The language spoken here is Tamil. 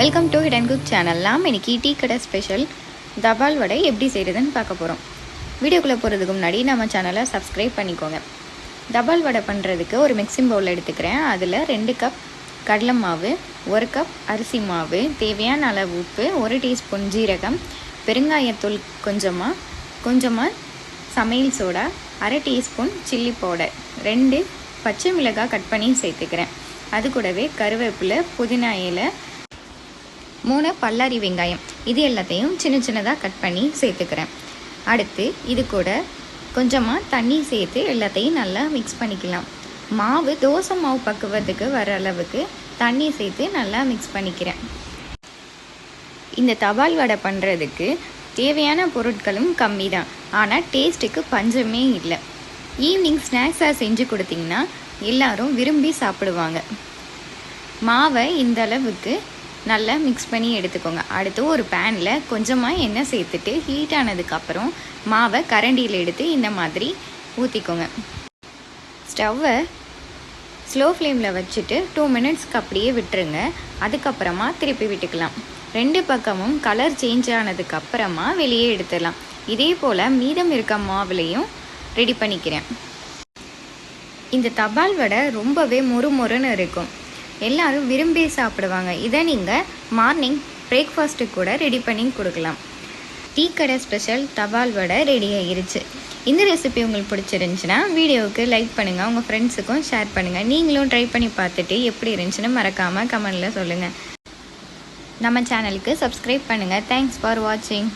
Welcome to hit and cook channel நாம் இன்றைக்கி டீ கடை ஸ்பெஷல் தபால் வடை எப்படி செய்கிறதுன்னு பார்க்க போகிறோம் வீடியோக்குள்ளே போகிறதுக்கு முன்னாடி நம்ம சேனலை சப்ஸ்கிரைப் பண்ணிக்கோங்க. தபால் வடை பண்ணுறதுக்கு ஒரு மிக்சிங் பவுல் எடுத்துக்கிறேன். அதில் ரெண்டு கப் கடலை மாவு ஒரு கப் அரிசி மாவு தேவையான அளவு உப்பு ஒரு டீஸ்பூன் ஜீரகம் பெருங்காயத்தூள் கொஞ்சமாக கொஞ்சமாக சமையல் சோடா அரை டீஸ்பூன் சில்லி பவுடர் ரெண்டு பச்சை மிளகாய் கட் பண்ணி சேர்த்துக்கிறேன். அது கூடவே கருவேப்பிலை புதினா இலை மூணு பல்லாரி வெங்காயம். இது எல்லாத்தையும் சின்ன சின்னதாக கட் பண்ணி சேர்த்துக்கிறேன். அடுத்து இது கூட கொஞ்சமாக தண்ணி சேர்த்து எல்லாத்தையும் நல்லா மிக்ஸ் பண்ணிக்கலாம். மாவு தோசை மாவு பக்குவத்துக்கு வர அளவுக்கு தண்ணி சேர்த்து நல்லா மிக்ஸ் பண்ணிக்கிறேன். இந்த தபால் வடை பண்ணுறதுக்கு தேவையான பொருட்களும் கம்மி தான் ஆனால் டேஸ்ட்டுக்கு பஞ்சமே இல்லை. ஈவினிங் ஸ்நாக்ஸாக செஞ்சு கொடுத்தீங்கன்னா எல்லாரும் விரும்பி சாப்பிடுவாங்க. மாவை இந்த அளவுக்கு நல்லா மிக்ஸ் பண்ணி எடுத்துக்கோங்க. அடுத்து ஒரு பேனில் கொஞ்சமாக எண்ணெய் சேர்த்துட்டு ஹீட் ஆனதுக்கப்புறம் மாவை கரண்டியில் எடுத்து இந்த மாதிரி ஊற்றிக்கோங்க ஸ்டவ்வை ஸ்லோ ஃப்ளேமில் வச்சுட்டு டூ மினிட்ஸ்க்கு அப்படியே விட்டுருங்க. அதுக்கப்புறமா திருப்பி விட்டுக்கலாம். ரெண்டு பக்கமும் கலர் சேஞ்ச் ஆனதுக்கப்புறமா வெளியே எடுத்துடலாம். இதே போல் மீதம் இருக்க மாவுலையும் ரெடி பண்ணிக்கிறேன். இந்த தபால் வடை ரொம்பவே மொறு மொறுன்னு இருக்கும். எல்லாரும் விரும்பி சாப்பிடுவாங்க. இதை நீங்கள் மார்னிங் பிரேக்ஃபாஸ்ட்டு கூட ரெடி பண்ணி கொடுக்கலாம். டீ கடை ஸ்பெஷல் தபால் வடை ரெடி ஆகிருச்சு இந்த ரெசிபி உங்களுக்கு பிடிச்சிருந்துச்சுன்னா வீடியோவுக்கு லைக் பண்ணுங்கள் உங்கள் ஃப்ரெண்ட்ஸுக்கும் ஷேர் பண்ணுங்கள் நீங்களும் ட்ரை பண்ணி பார்த்துட்டு எப்படி இருந்துச்சுன்னு மறக்காமல் கமெண்டில் சொல்லுங்கள் நம்ம சேனலுக்கு சப்ஸ்கிரைப் பண்ணுங்கள் தேங்க்ஸ் ஃபார் வாட்சிங்